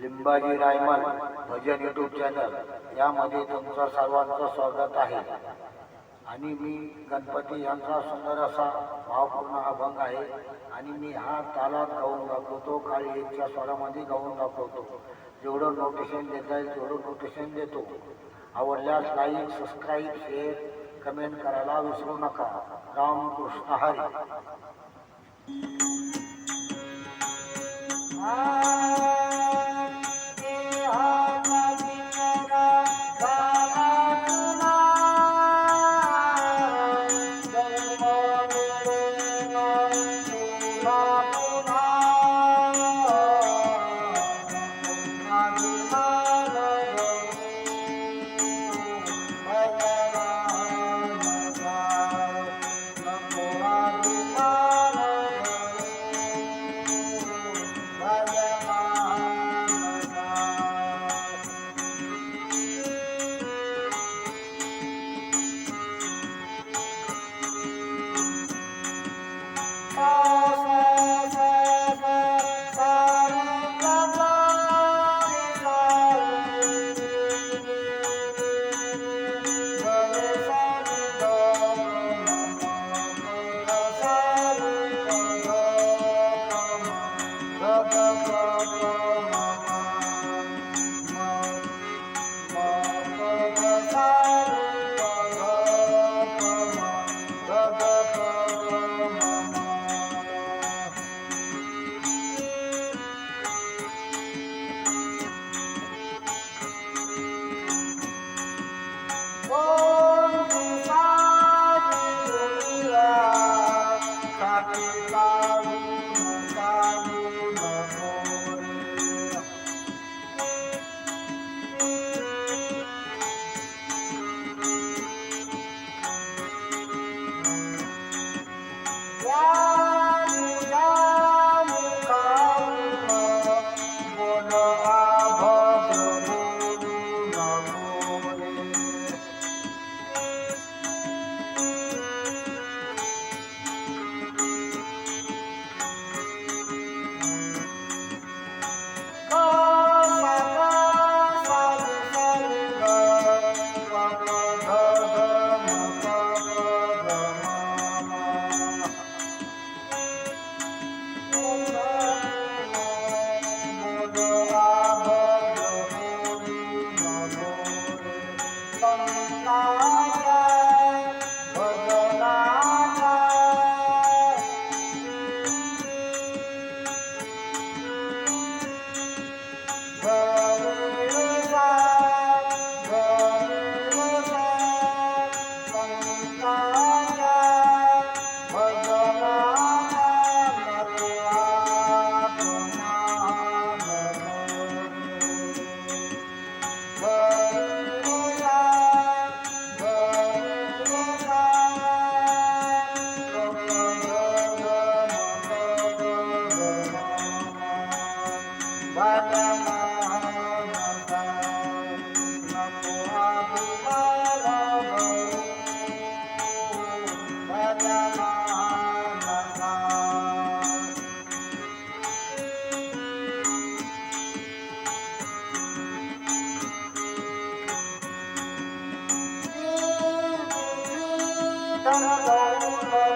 Limbaji Raiman Bhajan YouTube channel यामध्ये तुमचं सर्वांचं स्वागत आहे. आणि मी गणपती यांचा सुंदर असा भावपूर्ण अभंग आहे. आणि मी हा तालात गाऊन दाखवतो काळी एकच्या स्वरामध्ये गाऊन दाखवतो. जेवढं नोटिशन देता येईल तेवढं नोटिशन देतो. आवडल्यास लाईक सबस्क्राईब शेअर कमेंट करायला विसरू नका. रामकृष्ण हरी. oh you.